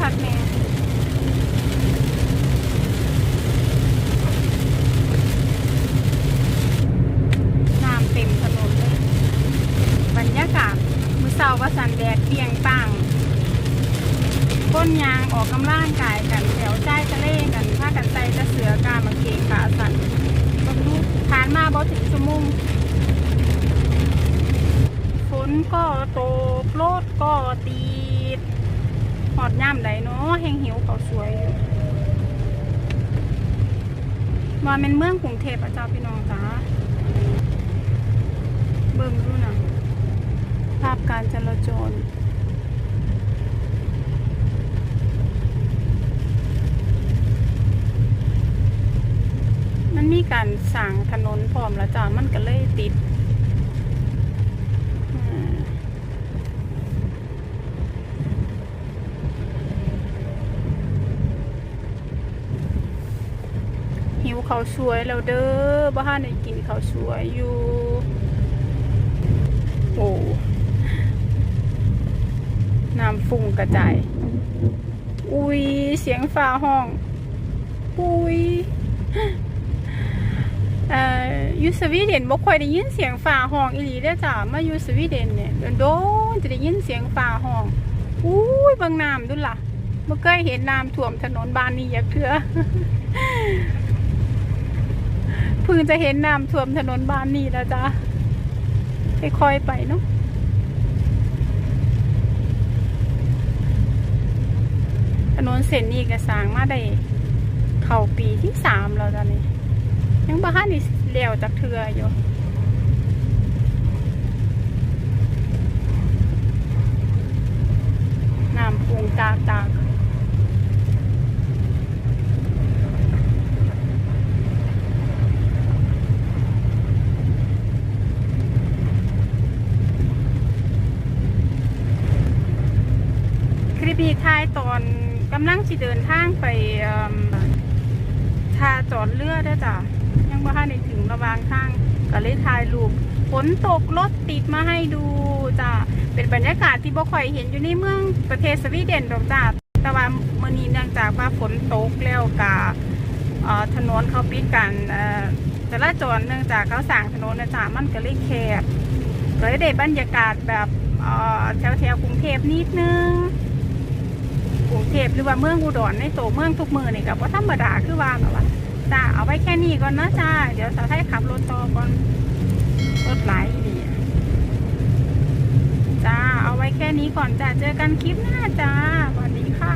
คักแนน้ำเต็มถนนเลย บรรยากาศมือเสาร์สันแดดเปียงปังก้นยางออกกำลังกายกันแถวใต้ทะเลกันผ้ากันใจจะเสือการบางเกงขาสันบางลูกทานมาบ่ถึงชั่วโมงฝนก็ตกรถก็ตี หอดย่ำใดเนาะแหงหิวเขาสวยอยู่ว่าเป็นเมืองกรุงเทพอะเจ้าพี่น้องจ้าเบิ่งดูนะภาพการจราจรมันมีการสั่งถนนพร้อมแล้วจ้ามันก็เลยติดอ่าหิว เขาสวยแล้วเด้อบ้านได้กินเขาสวยอยู่ โอ้น้ำฟุ้งกระจาย อุ้ยเสียงฟ้าห้องอุ้ยเอ่ออยู่สวีเดนบ่ค่อยได้ยินเสียงฟ้าห้องอีหลีเด้จ้ามาอยู่สวีเดนเนี่ยโดนจะได้ยินเสียงฟ้าห้องอุ้ยบิ่งน้ำดูล่ะบ่เคยเห็นน้ำท่วมถนนบ้านนี้ยักเทื่อ พิ่งจะเห็นน้ำท่วมถนนบ้านนี้แล้วจ้าค่อยๆไปเนาะถนนเส้นนี้ก็สร้างมาได้เข้าปีที่สามแล้วตอนนี้ ยังบ้านนี่เลี้ยวจากเทืออยู่น้ำพุงตากตาก คลิปนี้ท้ายตอนกำลังสิเดินทางไปท่าจอดเรือด้อจ้ะยังบ่ทันได้ถึงระหวางทางก็เลยถ่ายรูปฝนตกรถติดมาให้ดูจ้ะเป็นบรรยากาศที่บ่ค่อยเห็นอยู่ในเมืองประเทศสวีเดนดอกจ้ะแต่ว่ามื้อนี้เนื่องจากว่าฝนตกแล้วก็เอ่อถนนเขาปิดกันเอ่อจราจรเนื่องจากเขาสร้างถนนนะจ้ะมันก็เลยแคบก็เลยได้บรรยากาศแบบแถวแถวๆกรุงเทพนิดนึง กรุงเทพหรือว่าเมืองอุดรในโตเมืองทุกมือนี่กับว่าธรรมดาคือว่าแบบว่าจ้าเอาไว้แค่นี้ก่อนนะจ้า เดี๋ยวสาวไทยขับรถต่อก่อนรถไหลดีจ้าเอาไว้แค่นี้ก่อนจ้าเจอกันคลิปหน้าจ้าสวัสดีค่ะ